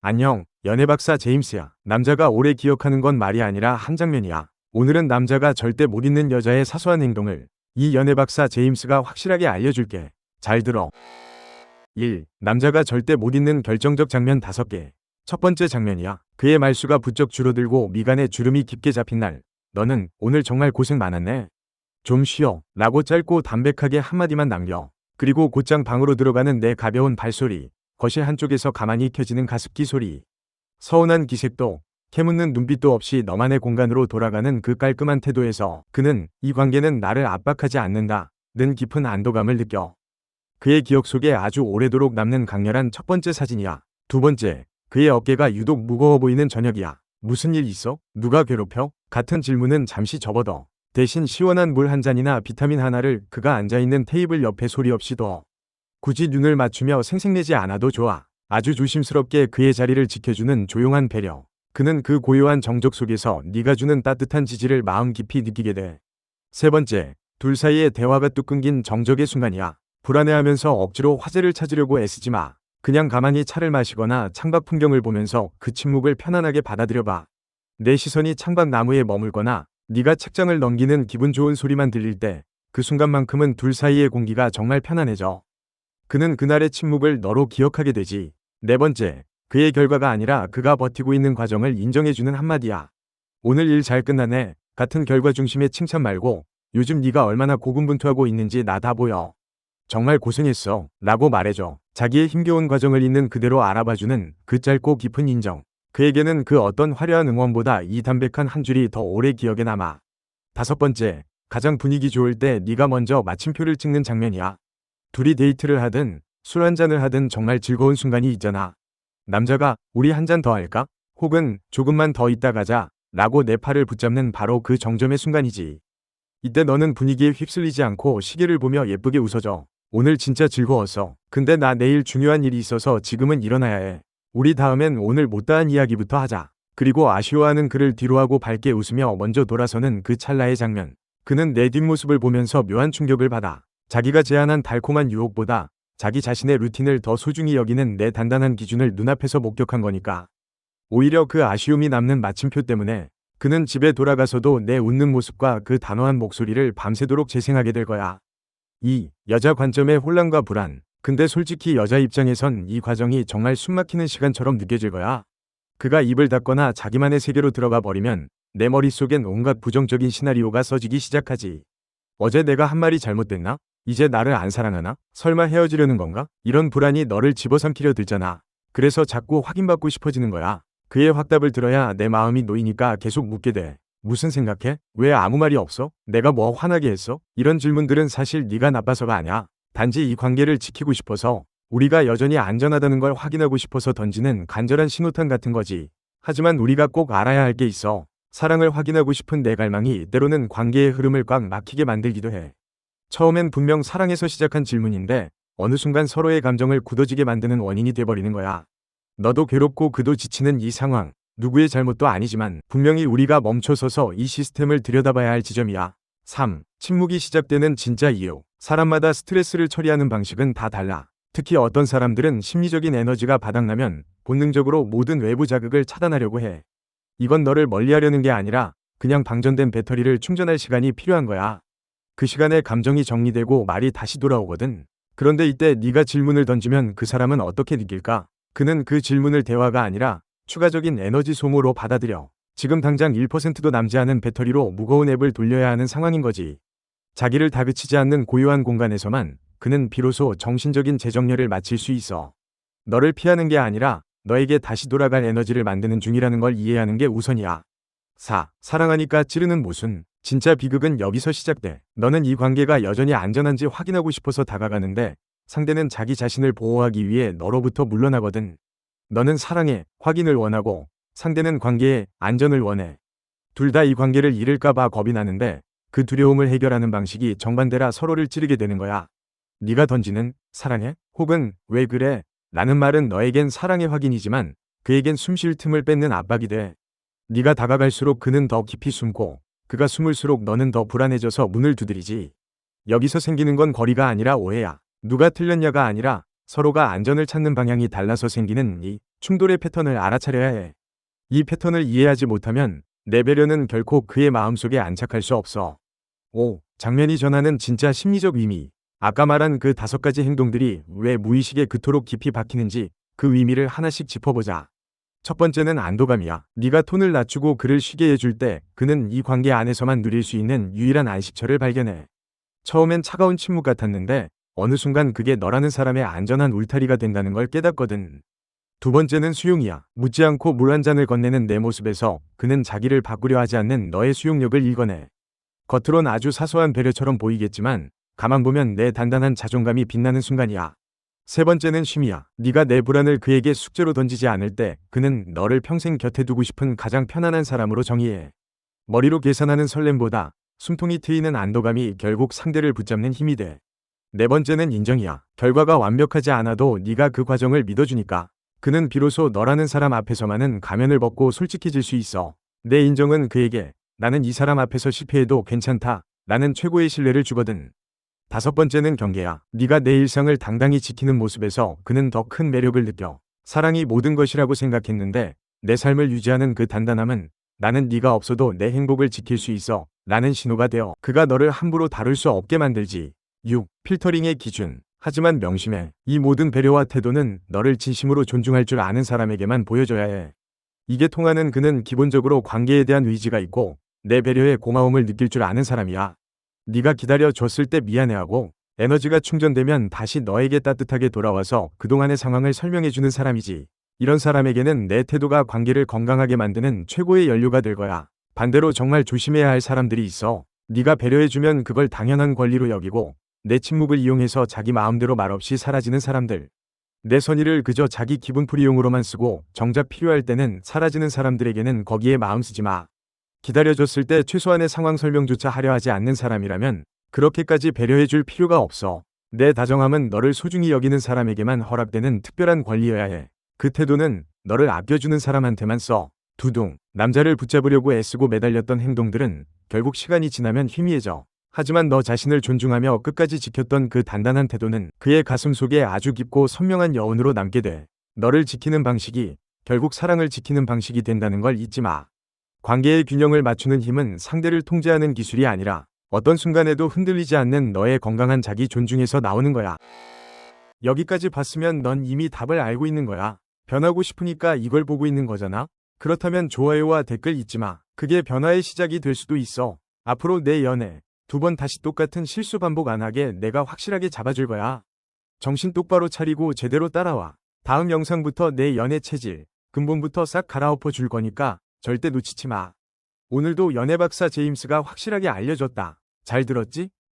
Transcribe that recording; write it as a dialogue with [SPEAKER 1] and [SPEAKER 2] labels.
[SPEAKER 1] 안녕, 연애박사 제임스야. 남자가 오래 기억하는 건 말이 아니라 한 장면이야. 오늘은 남자가 절대 못 잊는 여자의 사소한 행동을 이 연애박사 제임스가 확실하게 알려줄게. 잘 들어. 1. 남자가 절대 못 잊는 결정적 장면 5개. 첫 번째 장면이야. 그의 말수가 부쩍 줄어들고 미간에 주름이 깊게 잡힌 날. 너는 오늘 정말 고생 많았네. 좀 쉬어. 라고 짧고 담백하게 한마디만 남겨. 그리고 곧장 방으로 들어가는 내 가벼운 발소리. 거실 한쪽에서 가만히 켜지는 가습기 소리. 서운한 기색도 캐묻는 눈빛도 없이 너만의 공간으로 돌아가는 그 깔끔한 태도에서 그는 이 관계는 나를 압박하지 않는다. 는 깊은 안도감을 느껴. 그의 기억 속에 아주 오래도록 남는 강렬한 첫 번째 사진이야. 두 번째, 그의 어깨가 유독 무거워 보이는 저녁이야. 무슨 일 있어? 누가 괴롭혀? 같은 질문은 잠시 접어둬. 대신 시원한 물 한 잔이나 비타민 하나를 그가 앉아있는 테이블 옆에 소리 없이 둬. 굳이 눈을 맞추며 생색내지 않아도 좋아. 아주 조심스럽게 그의 자리를 지켜주는 조용한 배려. 그는 그 고요한 정적 속에서 네가 주는 따뜻한 지지를 마음 깊이 느끼게 돼. 세 번째, 둘 사이의 대화가 뚝 끊긴 정적의 순간이야. 불안해하면서 억지로 화제를 찾으려고 애쓰지 마. 그냥 가만히 차를 마시거나 창밖 풍경을 보면서 그 침묵을 편안하게 받아들여봐. 내 시선이 창밖 나무에 머물거나 네가 책장을 넘기는 기분 좋은 소리만 들릴 때 그 순간만큼은 둘 사이의 공기가 정말 편안해져. 그는 그날의 침묵을 너로 기억하게 되지. 네 번째, 그의 결과가 아니라 그가 버티고 있는 과정을 인정해주는 한마디야. 오늘 일 잘 끝나네. 같은 결과 중심의 칭찬 말고 요즘 네가 얼마나 고군분투하고 있는지 나 다 보여. 정말 고생했어. 라고 말해줘. 자기의 힘겨운 과정을 있는 그대로 알아봐주는 그 짧고 깊은 인정. 그에게는 그 어떤 화려한 응원보다 이 담백한 한 줄이 더 오래 기억에 남아. 다섯 번째, 가장 분위기 좋을 때 네가 먼저 마침표를 찍는 장면이야. 둘이 데이트를 하든 술 한잔을 하든 정말 즐거운 순간이 있잖아. 남자가 우리 한 잔 더 할까? 혹은 조금만 더 있다 가자. 라고 내 팔을 붙잡는 바로 그 정점의 순간이지. 이때 너는 분위기에 휩쓸리지 않고 시계를 보며 예쁘게 웃어줘. 오늘 진짜 즐거웠어. 근데 나 내일 중요한 일이 있어서 지금은 일어나야 해. 우리 다음엔 오늘 못다한 이야기부터 하자. 그리고 아쉬워하는 그를 뒤로하고 밝게 웃으며 먼저 돌아서는 그 찰나의 장면. 그는 내 뒷모습을 보면서 묘한 충격을 받아. 자기가 제안한 달콤한 유혹보다 자기 자신의 루틴을 더 소중히 여기는 내 단단한 기준을 눈앞에서 목격한 거니까. 오히려 그 아쉬움이 남는 마침표 때문에 그는 집에 돌아가서도 내 웃는 모습과 그 단호한 목소리를 밤새도록 재생하게 될 거야. 2. 여자 관점의 혼란과 불안. 근데 솔직히 여자 입장에선 이 과정이 정말 숨막히는 시간처럼 느껴질 거야. 그가 입을 닫거나 자기만의 세계로 들어가 버리면 내 머릿속엔 온갖 부정적인 시나리오가 써지기 시작하지. 어제 내가 한 말이 잘못됐나? 이제 나를 안 사랑하나? 설마 헤어지려는 건가? 이런 불안이 너를 집어삼키려 들잖아. 그래서 자꾸 확인받고 싶어지는 거야. 그의 확답을 들어야 내 마음이 놓이니까 계속 묻게 돼. 무슨 생각해? 왜 아무 말이 없어? 내가 뭐 화나게 했어? 이런 질문들은 사실 네가 나빠서가 아니야. 단지 이 관계를 지키고 싶어서 우리가 여전히 안전하다는 걸 확인하고 싶어서 던지는 간절한 신호탄 같은 거지. 하지만 우리가 꼭 알아야 할 게 있어. 사랑을 확인하고 싶은 내 갈망이 때로는 관계의 흐름을 꽉 막히게 만들기도 해. 처음엔 분명 사랑에서 시작한 질문인데 어느 순간 서로의 감정을 굳어지게 만드는 원인이 돼버리는 거야. 너도 괴롭고 그도 지치는 이 상황. 누구의 잘못도 아니지만 분명히 우리가 멈춰서서 이 시스템을 들여다봐야 할 지점이야. 3. 침묵이 시작되는 진짜 이유. 사람마다 스트레스를 처리하는 방식은 다 달라. 특히 어떤 사람들은 심리적인 에너지가 바닥나면 본능적으로 모든 외부 자극을 차단하려고 해. 이건 너를 멀리하려는 게 아니라 그냥 방전된 배터리를 충전할 시간이 필요한 거야. 그 시간에 감정이 정리되고 말이 다시 돌아오거든. 그런데 이때 네가 질문을 던지면 그 사람은 어떻게 느낄까? 그는 그 질문을 대화가 아니라 추가적인 에너지 소모로 받아들여. 지금 당장 1%도 남지 않은 배터리로 무거운 앱을 돌려야 하는 상황인 거지. 자기를 다그치지 않는 고요한 공간에서만 그는 비로소 정신적인 재정렬을 마칠 수 있어. 너를 피하는 게 아니라 너에게 다시 돌아갈 에너지를 만드는 중이라는 걸 이해하는 게 우선이야. 4. 사랑하니까 찌르는 모순. 진짜 비극은 여기서 시작돼. 너는 이 관계가 여전히 안전한지 확인하고 싶어서 다가가는데 상대는 자기 자신을 보호하기 위해 너로부터 물러나거든. 너는 사랑에 확인을 원하고 상대는 관계에 안전을 원해. 둘 다 이 관계를 잃을까봐 겁이 나는데 그 두려움을 해결하는 방식이 정반대라 서로를 찌르게 되는 거야. 네가 던지는 사랑해? 혹은 왜 그래? 라는 말은 너에겐 사랑의 확인이지만 그에겐 숨 쉴 틈을 뺏는 압박이 돼. 네가 다가갈수록 그는 더 깊이 숨고 그가 숨을수록 너는 더 불안해져서 문을 두드리지. 여기서 생기는 건 거리가 아니라 오해야. 누가 틀렸냐가 아니라 서로가 안전을 찾는 방향이 달라서 생기는 이 충돌의 패턴을 알아차려야 해. 이 패턴을 이해하지 못하면 내 배려는 결코 그의 마음속에 안착할 수 없어. 5. 장면이 전하는 진짜 심리적 의미. 아까 말한 그 다섯 가지 행동들이 왜 무의식에 그토록 깊이 박히는지 그 의미를 하나씩 짚어보자. 첫 번째는 안도감이야. 네가 톤을 낮추고 그를 쉬게 해줄 때 그는 이 관계 안에서만 누릴 수 있는 유일한 안식처를 발견해. 처음엔 차가운 침묵 같았는데 어느 순간 그게 너라는 사람의 안전한 울타리가 된다는 걸 깨닫거든. 두 번째는 수용이야. 묻지 않고 물 한 잔을 건네는 내 모습에서 그는 자기를 바꾸려 하지 않는 너의 수용력을 읽어내. 겉으론 아주 사소한 배려처럼 보이겠지만 가만 보면 내 단단한 자존감이 빛나는 순간이야. 세 번째는 쉼이야. 네가 내 불안을 그에게 숙제로 던지지 않을 때 그는 너를 평생 곁에 두고 싶은 가장 편안한 사람으로 정의해. 머리로 계산하는 설렘보다 숨통이 트이는 안도감이 결국 상대를 붙잡는 힘이 돼. 네 번째는 인정이야. 결과가 완벽하지 않아도 네가 그 과정을 믿어주니까 그는 비로소 너라는 사람 앞에서만은 가면을 벗고 솔직해질 수 있어. 내 인정은 그에게 나는 이 사람 앞에서 실패해도 괜찮다. 나는 최고의 신뢰를 주거든. 다섯 번째는 경계야. 네가 내 일상을 당당히 지키는 모습에서 그는 더 큰 매력을 느껴. 사랑이 모든 것이라고 생각했는데 내 삶을 유지하는 그 단단함은 나는 네가 없어도 내 행복을 지킬 수 있어. 라는 신호가 되어 그가 너를 함부로 다룰 수 없게 만들지. 6. 필터링의 기준. 하지만 명심해. 이 모든 배려와 태도는 너를 진심으로 존중할 줄 아는 사람에게만 보여줘야 해. 이게 통하는 그는 기본적으로 관계에 대한 의지가 있고 내 배려에 고마움을 느낄 줄 아는 사람이야. 네가 기다려 줬을 때 미안해하고 에너지가 충전되면 다시 너에게 따뜻하게 돌아와서 그동안의 상황을 설명해 주는 사람이지. 이런 사람에게는 내 태도가 관계를 건강하게 만드는 최고의 연료가 될 거야. 반대로 정말 조심해야 할 사람들이 있어. 네가 배려해주면 그걸 당연한 권리로 여기고 내 침묵을 이용해서 자기 마음대로 말없이 사라지는 사람들. 내 선의를 그저 자기 기분풀이용으로만 쓰고 정작 필요할 때는 사라지는 사람들에게는 거기에 마음 쓰지 마. 기다려줬을 때 최소한의 상황 설명조차 하려 하지 않는 사람이라면 그렇게까지 배려해줄 필요가 없어. 내 다정함은 너를 소중히 여기는 사람에게만 허락되는 특별한 권리여야 해. 그 태도는 너를 아껴주는 사람한테만 써. 두둥. 남자를 붙잡으려고 애쓰고 매달렸던 행동들은 결국 시간이 지나면 희미해져. 하지만 너 자신을 존중하며 끝까지 지켰던 그 단단한 태도는 그의 가슴 속에 아주 깊고 선명한 여운으로 남게 돼. 너를 지키는 방식이 결국 사랑을 지키는 방식이 된다는 걸 잊지 마. 관계의 균형을 맞추는 힘은 상대를 통제하는 기술이 아니라 어떤 순간에도 흔들리지 않는 너의 건강한 자기 존중에서 나오는 거야. 여기까지 봤으면 넌 이미 답을 알고 있는 거야. 변하고 싶으니까 이걸 보고 있는 거잖아. 그렇다면 좋아요와 댓글 잊지 마. 그게 변화의 시작이 될 수도 있어. 앞으로 내 연애 두 번 다시 똑같은 실수 반복 안 하게 내가 확실하게 잡아줄 거야. 정신 똑바로 차리고 제대로 따라와. 다음 영상부터 내 연애 체질 근본부터 싹 갈아엎어 줄 거니까 절대 놓치지 마. 오늘도 연애박사 제임스가 확실하게 알려줬다. 잘 들었지?